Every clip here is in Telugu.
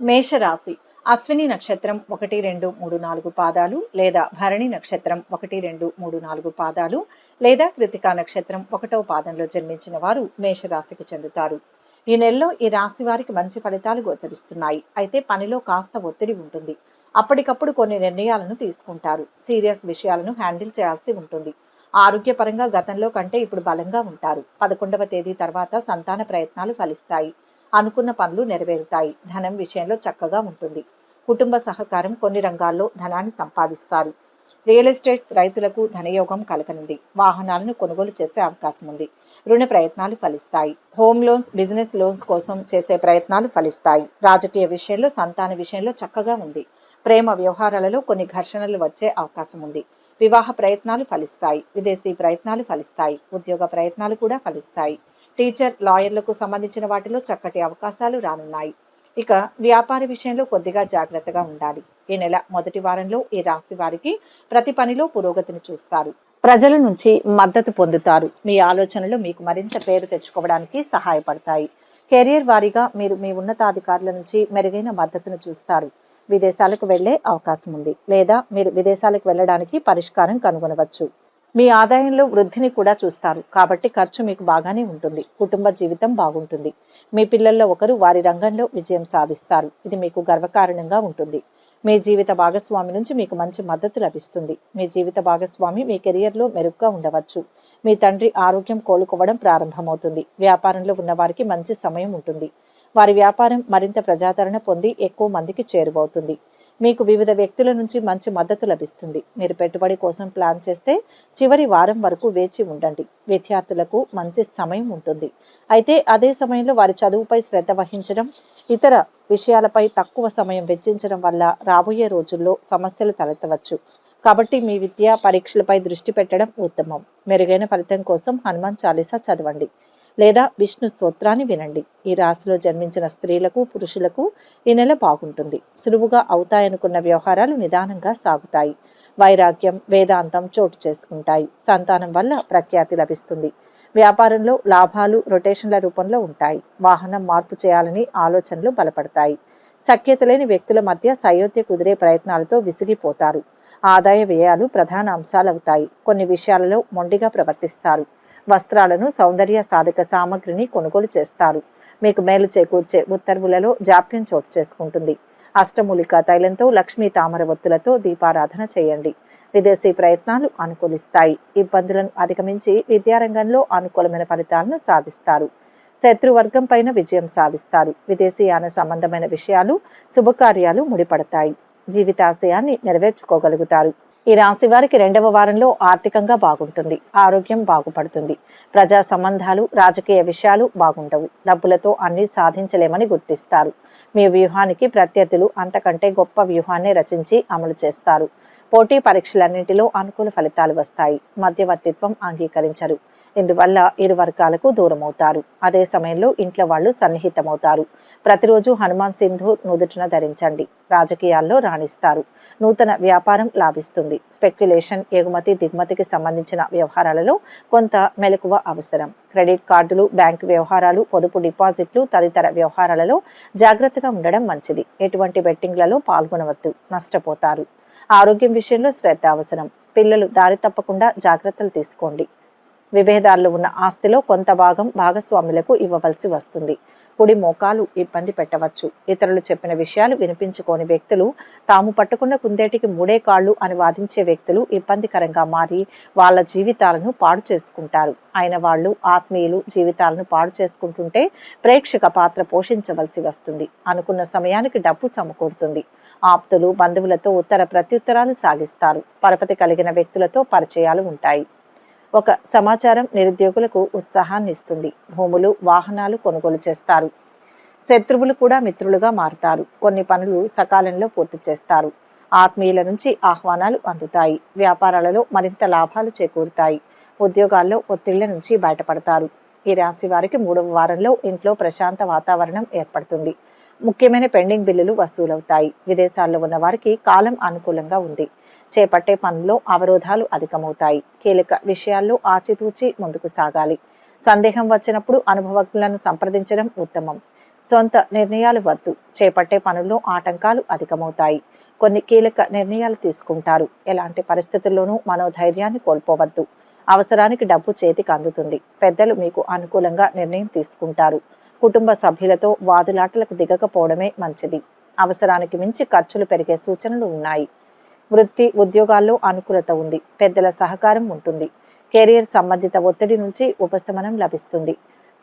మేషరాశి. అశ్విని నక్షత్రం ఒకటి రెండు మూడు నాలుగు పాదాలు లేదా భరణి నక్షత్రం ఒకటి రెండు మూడు నాలుగు పాదాలు లేదా కృతికా నక్షత్రం ఒకటవ పాదంలో జన్మించిన వారు మేషరాశికి చెందుతారు. ఈ నెలలో ఈ రాశి వారికి మంచి ఫలితాలు గోచరిస్తున్నాయి. అయితే పనిలో కాస్త ఒత్తిడి ఉంటుంది. అప్పటికప్పుడు కొన్ని నిర్ణయాలను తీసుకుంటారు. సీరియస్ విషయాలను హ్యాండిల్ చేయాల్సి ఉంటుంది. ఆరోగ్యపరంగా గతంలో కంటే ఇప్పుడు బలంగా ఉంటారు. పదకొండవ తేదీ తర్వాత సంతాన ప్రయత్నాలు ఫలిస్తాయి. అనుకున్న పనులు నెరవేరుతాయి. ధనం విషయంలో చక్కగా ఉంటుంది. కుటుంబ సహకారం కొన్ని రంగాల్లో ధనాన్ని సంపాదిస్తారు. రియల్ ఎస్టేట్స్ రైతులకు ధనయోగం కలకనుంది వాహనాలను కొనుగోలు చేసే అవకాశం ఉంది. రుణ ప్రయత్నాలు ఫలిస్తాయి. హోమ్ లోన్స్ బిజినెస్ లోన్స్ కోసం చేసే ప్రయత్నాలు ఫలిస్తాయి. రాజకీయ విషయంలో సంతాన విషయంలో చక్కగా ఉంది. ప్రేమ వ్యవహారాలలో కొన్ని ఘర్షణలు వచ్చే అవకాశం ఉంది. వివాహ ప్రయత్నాలు ఫలిస్తాయి. విదేశీ ప్రయత్నాలు ఫలిస్తాయి. ఉద్యోగ ప్రయత్నాలు కూడా ఫలిస్తాయి. టీచర్ లాయర్లకు సంబంధించిన వాటిలో చక్కటి అవకాశాలు రానున్నాయి. ఇక వ్యాపార విషయంలో కొద్దిగా జాగ్రత్తగా ఉండాలి. ఈ నెల మొదటి వారంలో ఈ రాశి వారికి ప్రతి పనిలో పురోగతిని చూస్తారు. ప్రజల నుంచి మద్దతు పొందుతారు. మీ ఆలోచనలు మీకు మరింత పేరు తెచ్చుకోవడానికి సహాయపడతాయి. కెరియర్ వారీగా మీరు మీ ఉన్నతాధికారుల నుంచి మెరుగైన మద్దతును చూస్తారు. విదేశాలకు వెళ్ళే అవకాశం ఉంది. లేదా మీరు విదేశాలకు వెళ్ళడానికి పరిష్కారం కనుగొనవచ్చు. మీ ఆదాయంలో వృద్ధిని కూడా చూస్తారు. కాబట్టి ఖర్చు మీకు బాగానే ఉంటుంది. కుటుంబ జీవితం బాగుంటుంది. మీ పిల్లల్లో ఒకరు వారి రంగంలో విజయం సాధిస్తారు. ఇది మీకు గర్వకారణంగా ఉంటుంది. మీ జీవిత భాగస్వామి నుంచి మీకు మంచి మద్దతు లభిస్తుంది. మీ జీవిత భాగస్వామి మీ కెరియర్లో మెరుగ్గా ఉండవచ్చు. మీ తండ్రి ఆరోగ్యం కోలుకోవడం ప్రారంభమవుతుంది. వ్యాపారంలో ఉన్నవారికి మంచి సమయం ఉంటుంది. వారి వ్యాపారం మరింత ప్రజాదరణ పొంది ఎక్కువ మందికి చేరువవుతుంది. మీకు వివిధ వ్యక్తుల నుంచి మంచి మద్దతు లభిస్తుంది. మీరు పెట్టుబడి కోసం ప్లాన్ చేస్తే చివరి వారం వరకు వేచి ఉండండి. విద్యార్థులకు మంచి సమయం ఉంటుంది. అయితే అదే సమయంలో వారి చదువుపై శ్రద్ధ వహించడం ఇతర విషయాలపై తక్కువ సమయం వెచ్చించడం వల్ల రాబోయే రోజుల్లో సమస్యలు తలెత్తవచ్చు. కాబట్టి మీ విద్యా పరీక్షలపై దృష్టి పెట్టడం ఉత్తమం. మెరుగైన ఫలితం కోసం హనుమాన్ చాలీసా చదవండి. లేదా విష్ణు స్తోత్రాన్ని వినండి. ఈ రాశిలో జన్మించిన స్త్రీలకు పురుషులకు ఈ నెల బాగుంటుంది. సులువుగా అవుతాయనుకున్న వ్యవహారాలు నిదానంగా సాగుతాయి. వైరాగ్యం వేదాంతం చోటు చేసుకుంటాయి. సంతానం వల్ల ప్రఖ్యాతి లభిస్తుంది. వ్యాపారంలో లాభాలు రొటేషన్ల రూపంలో ఉంటాయి. వాహనం మార్పు చేయాలని ఆలోచనలు బలపడతాయి. సఖ్యత లేని వ్యక్తుల మధ్య సయోధ్య కుదిరే ప్రయత్నాలతో విసిగిపోతారు. ఆదాయ వ్యయాలు ప్రధాన అంశాలవుతాయి. కొన్ని విషయాలలో మొండిగా ప్రవర్తిస్తారు. వస్త్రాలను సౌందర్య సాధక సామగ్రిని కొనుగోలు చేస్తారు. మీకు మేలు చేకూర్చే ఉత్తర్వులలో జాప్యం చోటు చేసుకుంటుంది. అష్టమూలిక తైలంతో లక్ష్మీ తామర ఒత్తులతో దీపారాధన చేయండి. విదేశీ ప్రయత్నాలు అనుకూలిస్తాయి. ఇబ్బందులను అధిగమించి విద్యారంగంలో అనుకూలమైన ఫలితాలను సాధిస్తారు. శత్రువర్గం పైన విజయం సాధిస్తారు. విదేశీయాన సంబంధమైన విషయాలు శుభకార్యాలు ముడిపడతాయి. జీవితాశయాన్ని నెరవేర్చుకోగలుగుతారు. ఈ రాశి వారికి రెండవ వారంలో ఆర్థికంగా బాగుంటుంది ఆరోగ్యం బాగుపడుతుంది. ప్రజా సంబంధాలు రాజకీయ విషయాలు బాగుండవు. డబ్బులతో అన్ని సాధించలేమని గుర్తిస్తారు. మీ వ్యూహానికి ప్రత్యర్థులు అంతకంటే గొప్ప వ్యూహాన్ని రచించి అమలు చేస్తారు. పోటీ పరీక్షలన్నింటిలో అనుకూల ఫలితాలు వస్తాయి. మధ్యవర్తిత్వం అంగీకరించరు. ఇందువల్ల ఇరు వర్గాలకు దూరమవుతారు. అదే సమయంలో ఇంట్లో వాళ్ళు సన్నిహితమవుతారు. ప్రతిరోజు హనుమాన్ సింధు నుదుటిన ధరించండి. రాజకీయాల్లో రాణిస్తారు. నూతన వ్యాపారం లాభిస్తుంది. స్పెక్యులేషన్ ఎగుమతి దిగుమతికి సంబంధించిన వ్యవహారాలలో కొంత మెలకువ అవసరం. క్రెడిట్ కార్డులు బ్యాంకు వ్యవహారాలు పొదుపు డిపాజిట్లు తదితర వ్యవహారాలలో జాగ్రత్తగా ఉండడం మంచిది. ఎటువంటి బెట్టింగ్లలో పాల్గొనవద్దు. నష్టపోతారు. ఆరోగ్యం విషయంలో శ్రద్ధ అవసరం. పిల్లలు దారి తప్పకుండా జాగ్రత్తలు తీసుకోండి. విభేదాల్లో ఉన్న ఆస్తిలో కొంత భాగం భాగస్వాములకు ఇవ్వవలసి వస్తుంది. కుడి మోకాలు ఇబ్బంది పెట్టవచ్చు. ఇతరులు చెప్పిన విషయాలు వినిపించుకోని వ్యక్తులు తాము పట్టుకున్న కుందేటికి మూడే కాళ్ళు అని వాదించే వ్యక్తులు ఇబ్బందికరంగా మారి వాళ్ళ జీవితాలను పాడు చేసుకుంటారు. అయిన వాళ్ళు ఆత్మీయులు జీవితాలను పాడు చేసుకుంటుంటే ప్రేక్షక పాత్ర పోషించవలసి వస్తుంది. అనుకున్న సమయానికి డబ్బు సమకూరుతుంది. ఆప్తులు బంధువులతో ఉత్తర ప్రత్యుత్తరాలు సాగిస్తారు. పరపతి కలిగిన వ్యక్తులతో పరిచయాలు ఉంటాయి. ఒక సమాచారం నిరుద్యోగులకు ఉత్సాహాన్ని ఇస్తుంది. భూములు వాహనాలు కొనుగోలు చేస్తారు. శత్రువులు కూడా మిత్రులుగా మారుతారు. కొన్ని పనులు సకాలంలో పూర్తి చేస్తారు. ఆత్మీయుల నుంచి ఆహ్వానాలు అందుతాయి. వ్యాపారాలలో మరింత లాభాలు చేకూరుతాయి. ఉద్యోగాల్లో ఒత్తిళ్ళ నుంచి బయటపడతారు. ఈ రాశి వారికి మూడవ వారంలో ఇంట్లో ప్రశాంత వాతావరణం ఏర్పడుతుంది. ముఖ్యమైన పెండింగ్ బిల్లులు వసూలవుతాయి. విదేశాల్లో ఉన్న వారికి కాలం అనుకూలంగా ఉంది. చేపట్టే పనుల్లో అవరోధాలు అధికమవుతాయి. కీలక విషయాల్లో ఆచితూచి ముందుకు సాగాలి. సందేహం వచ్చినప్పుడు అనుభవజ్ఞులను సంప్రదించడం ఉత్తమం. సొంత నిర్ణయాలు వద్దు. చేపట్టే పనుల్లో ఆటంకాలు అధికమవుతాయి. కొన్ని కీలక నిర్ణయాలు తీసుకుంటారు. ఎలాంటి పరిస్థితుల్లోనూ మనోధైర్యాన్ని కోల్పోవద్దు. అవసరానికి డబ్బు చేతికి అందుతుంది. పెద్దలు మీకు అనుకూలంగా నిర్ణయం తీసుకుంటారు. కుటుంబ సభ్యులతో వాదులాటలకు దిగకపోవడమే మంచిది. అవసరానికి మించి ఖర్చులు పెరిగే సూచనలు ఉన్నాయి. వృత్తి ఉద్యోగాల్లో అనుకూలత ఉంది. పెద్దల సహకారం ఉంటుంది. కెరియర్ సంబంధిత ఒత్తిడి నుంచి ఉపశమనం లభిస్తుంది.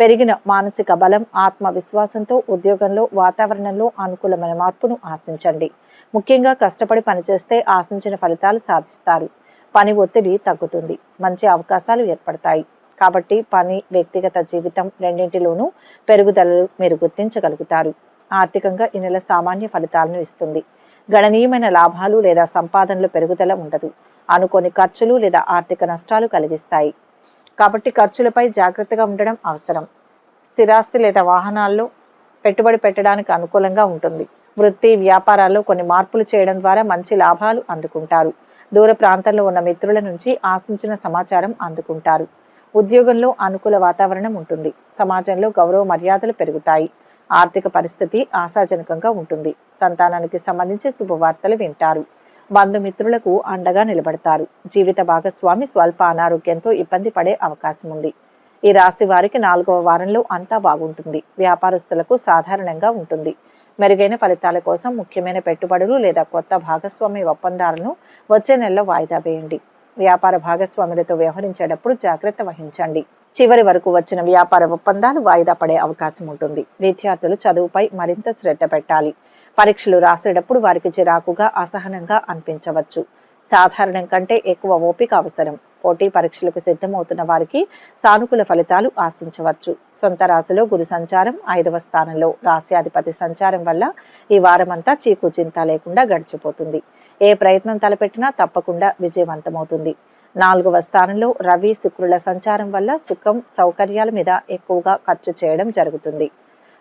పెరిగిన మానసిక బలం ఆత్మవిశ్వాసంతో ఉద్యోగంలో వాతావరణంలో అనుకూలమైన మార్పును ఆశించండి. ముఖ్యంగా కష్టపడి పనిచేస్తే ఆశించిన ఫలితాలు సాధిస్తారు. పని ఒత్తిడి తగ్గుతుంది. మంచి అవకాశాలు ఏర్పడతాయి. కాబట్టి పని వ్యక్తిగత జీవితం రెండింటిలోనూ పెరుగుదలలు మీరు గుర్తించగలుగుతారు. ఆర్థికంగా ఈ నెల సామాన్య ఫలితాలను ఇస్తుంది. గణనీయమైన లాభాలు లేదా సంపాదనలు పెరుగుదల ఉండదు. అనుకోని ఖర్చులు లేదా ఆర్థిక నష్టాలు కలిగిస్తాయి. కాబట్టి ఖర్చులపై జాగ్రత్తగా ఉండడం అవసరం. స్థిరాస్తి లేదా వాహనాల్లో పెట్టుబడి పెట్టడానికి అనుకూలంగా ఉంటుంది. వృత్తి వ్యాపారాల్లో కొన్ని మార్పులు చేయడం ద్వారా మంచి లాభాలు అందుకుంటారు. దూర ప్రాంతంలో ఉన్న మిత్రుల నుంచి ఆశించిన సమాచారం అందుకుంటారు. ఉద్యోగంలో అనుకూల వాతావరణం ఉంటుంది. సమాజంలో గౌరవ మర్యాదలు పెరుగుతాయి. ఆర్థిక పరిస్థితి ఆశాజనకంగా ఉంటుంది. సంతానానికి సంబంధించి శుభవార్తలు వింటారు. బంధుమిత్రులకు అండగా నిలబడతారు. జీవిత భాగస్వామి స్వల్ప అనారోగ్యంతో ఇబ్బంది పడే అవకాశం ఉంది. ఈ రాశి వారికి నాలుగవ వారంలో అంతా బాగుంటుంది. వ్యాపారస్తులకు సాధారణంగా ఉంటుంది. మెరుగైన ఫలితాల కోసం ముఖ్యమైన పెట్టుబడులు లేదా కొత్త భాగస్వామి ఒప్పందాలను వచ్చే నెలలో వాయిదా వేయండి. వ్యాపార భాగస్వాములతో వ్యవహరించేటప్పుడు జాగ్రత్త వహించండి. చివరి వరకు వచ్చిన వ్యాపార ఒప్పందాలు వాయిదా పడే అవకాశం ఉంటుంది. విద్యార్థులు చదువుపై మరింత శ్రద్ధ పెట్టాలి. పరీక్షలు రాసేటప్పుడు వారికి చిరాకుగా అసహనంగా అనిపించవచ్చు. సాధారణం కంటే ఎక్కువ ఓపిక అవసరం. పోటీ పరీక్షలకు సిద్ధమవుతున్న వారికి సానుకూల ఫలితాలు ఆశించవచ్చు. సొంత రాశిలో గురు సంచారం ఐదవ స్థానంలో. రాశ్యాధిపతి సంచారం వల్ల ఈ వారమంతా చీకు చింత లేకుండా గడిచిపోతుంది. ఏ ప్రయత్నం తలపెట్టినా తప్పకుండా విజయవంతమవుతుంది. నాలుగవ స్థానంలో రవి శుక్రుల సంచారం వల్ల సుఖం సౌకర్యాల మీద ఎక్కువగా ఖర్చు చేయడం జరుగుతుంది.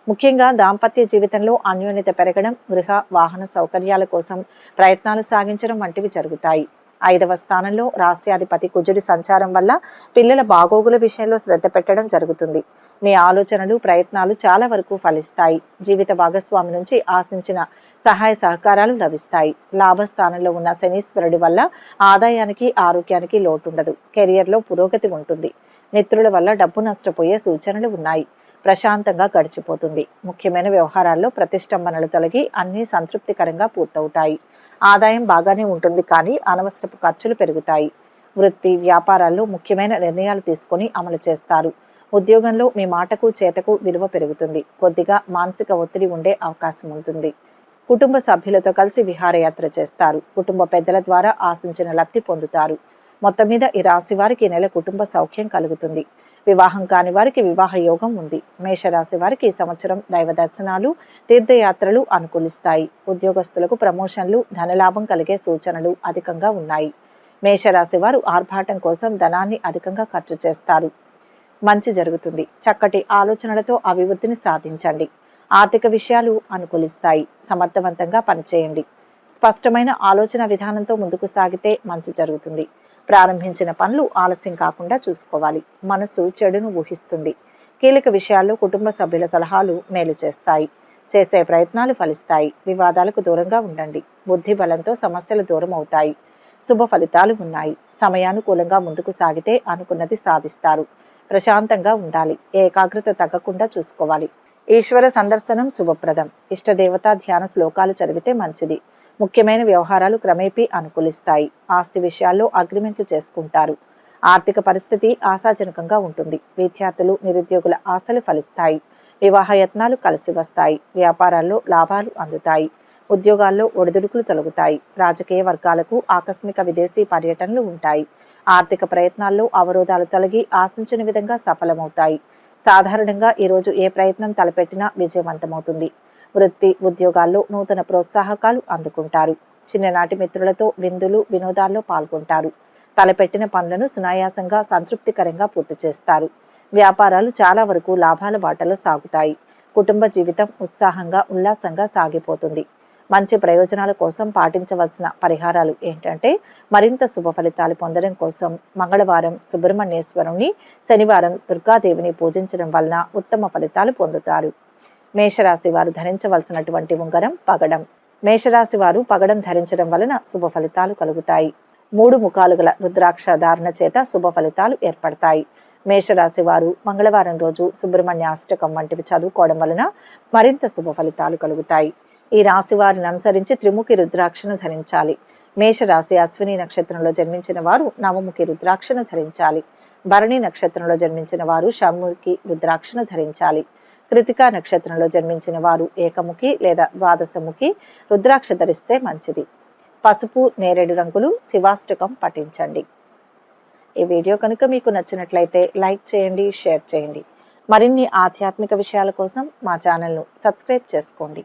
ముఖ్యంగా దాంపత్య జీవితంలో అన్యోన్యత పెరగడం గృహ వాహన సౌకర్యాల కోసం ప్రయత్నాలు సాగించడం వంటివి జరుగుతాయి. ఐదవ స్థానంలో రాస్యాధిపతి కుజుడి సంచారం వల్ల పిల్లల బాగోగుల విషయంలో శ్రద్ధ పెట్టడం జరుగుతుంది. మీ ఆలోచనలు ప్రయత్నాలు చాలా వరకు ఫలిస్తాయి. జీవిత భాగస్వామి నుంచి ఆశించిన సహాయ సహకారాలు లభిస్తాయి. లాభస్థానంలో ఉన్న శనీశ్వరుడి వల్ల ఆదాయానికి ఆరోగ్యానికి లోటుండదు. కెరియర్లో పురోగతి ఉంటుంది. మిత్రుల వల్ల డబ్బు నష్టపోయే సూచనలు ఉన్నాయి. ప్రశాంతంగా గడిచిపోతుంది. ముఖ్యమైన వ్యవహారాల్లో ప్రతిష్టంభనలు తొలగి అన్నీ సంతృప్తికరంగా పూర్తవుతాయి. ఆదాయం బాగానే ఉంటుంది కానీ అనవసరపు ఖర్చులు పెరుగుతాయి. వృత్తి వ్యాపారాల్లో ముఖ్యమైన నిర్ణయాలు తీసుకొని అమలు చేస్తారు. ఉద్యోగంలో మీ మాటకు చేతకు విలువ పెరుగుతుంది. కొద్దిగా మానసిక ఒత్తిడి ఉండే అవకాశం ఉంటుంది. కుటుంబ సభ్యులతో కలిసి విహారయాత్ర చేస్తారు. కుటుంబ పెద్దల ద్వారా ఆశించిన లబ్ధి పొందుతారు. మొత్తం మీద ఈ రాశి వారికి నెల కుటుంబ సౌఖ్యం కలుగుతుంది. వివాహం కాని వారికి వివాహ యోగం ఉంది. మేషరాశి వారికి ఈ సంవత్సరం దైవ దర్శనాలు తీర్థయాత్రలు అనుకూలిస్తాయి. ఉద్యోగస్తులకు ప్రమోషన్లు ధనలాభం కలిగే సూచనలు అధికంగా ఉన్నాయి. మేషరాశి వారు ఆర్భాటం కోసం ధనాన్ని అధికంగా ఖర్చు చేస్తారు. మంచి జరుగుతుంది. చక్కటి ఆలోచనలతో అభివృద్ధిని సాధించండి. ఆర్థిక విషయాలు అనుకూలిస్తాయి. సమర్థవంతంగా పనిచేయండి. స్పష్టమైన ఆలోచన విధానంతో ముందుకు సాగితే మంచి జరుగుతుంది. ప్రారంభించిన పనులు ఆలస్యం కాకుండా చూసుకోవాలి. మనసు చెడును ఊహిస్తుంది. కీలక విషయాల్లో కుటుంబ సభ్యుల సలహాలు మేలు చేస్తాయి. చేసే ప్రయత్నాలు ఫలిస్తాయి. వివాదాలకు దూరంగా ఉండండి. బుద్ధి బలంతో సమస్యలు దూరం అవుతాయి. శుభ ఫలితాలు ఉన్నాయి. సమయానుకూలంగా ముందుకు సాగితే అనుకున్నది సాధిస్తారు. ప్రశాంతంగా ఉండాలి. ఏకాగ్రత తగ్గకుండా చూసుకోవాలి. ఈశ్వర సందర్శనం శుభప్రదం. ఇష్టదేవత ధ్యాన శ్లోకాలు చదివితే మంచిది. ముఖ్యమైన వ్యవహారాలు క్రమేపీ అనుకూలిస్తాయి. ఆస్తి విషయాల్లో అగ్రిమెంట్లు చేసుకుంటారు. ఆర్థిక పరిస్థితి ఆశాజనకంగా ఉంటుంది. విద్యార్థులు నిరుద్యోగుల ఆశలు ఫలిస్తాయి. వివాహ యత్నాలు కలిసి వస్తాయి. వ్యాపారాల్లో లాభాలు అందుతాయి. ఉద్యోగాల్లో ఒడిదుడుకులు తొలగుతాయి. రాజకీయ వర్గాలకు ఆకస్మిక విదేశీ పర్యటనలు ఉంటాయి. ఆర్థిక ప్రయత్నాల్లో అవరోధాలు తొలగి ఆశించిన విధంగా సఫలమవుతాయి. సాధారణంగా ఈరోజు ఏ ప్రయత్నం తలపెట్టినా విజయవంతమవుతుంది. వృత్తి ఉద్యోగాల్లో నూతన ప్రోత్సాహకాలు అందుకుంటారు. చిన్ననాటి మిత్రులతో విందులు వినోదాల్లో పాల్గొంటారు. తలపెట్టిన పనులను సునాయాసంగా సంతృప్తికరంగా పూర్తి చేస్తారు. వ్యాపారాలు చాలా వరకు లాభాల బాటలో సాగుతాయి. కుటుంబ జీవితం ఉత్సాహంగా ఉల్లాసంగా సాగిపోతుంది. మంచి ప్రయోజనాల కోసం పాటించవలసిన పరిహారాలు ఏంటంటే మరింత శుభ ఫలితాలు పొందడం కోసం మంగళవారం సుబ్రహ్మణ్యేశ్వరుని శనివారం దుర్గాదేవిని పూజించడం వలన ఉత్తమ ఫలితాలు పొందుతారు. మేషరాశి వారు ధరించవలసినటువంటి ఉంగరం పగడం. మేషరాశి వారు పగడం ధరించడం వలన శుభ ఫలితాలు కలుగుతాయి. మూడు ముఖాలు గల రుద్రాక్ష ధారణ చేత శుభ ఫలితాలు ఏర్పడతాయి. మేషరాశి వారు మంగళవారం రోజు సుబ్రహ్మణ్య అష్టకం వంటివి చదువుకోవడం వలన మరింత శుభ ఫలితాలు కలుగుతాయి. ఈ రాశి వారిని అనుసరించి త్రిముఖి రుద్రాక్షను ధరించాలి. మేషరాశి అశ్విని నక్షత్రంలో జన్మించిన వారు నవముఖి రుద్రాక్షను ధరించాలి. భరణి నక్షత్రంలో జన్మించిన వారు షమ్ముఖి రుద్రాక్షను ధరించాలి. కృతికా నక్షత్రంలో జన్మించిన వారు ఏకముఖి లేదా ద్వాదశముఖి రుద్రాక్ష ధరిస్తే మంచిది. పసుపు నేరేడు రంగులు శివాష్టకం పఠించండి. ఈ వీడియో కనుక మీకు నచ్చినట్లయితే లైక్ చేయండి షేర్ చేయండి. మరిన్ని ఆధ్యాత్మిక విషయాల కోసం మా ఛానల్ను సబ్స్క్రైబ్ చేసుకోండి.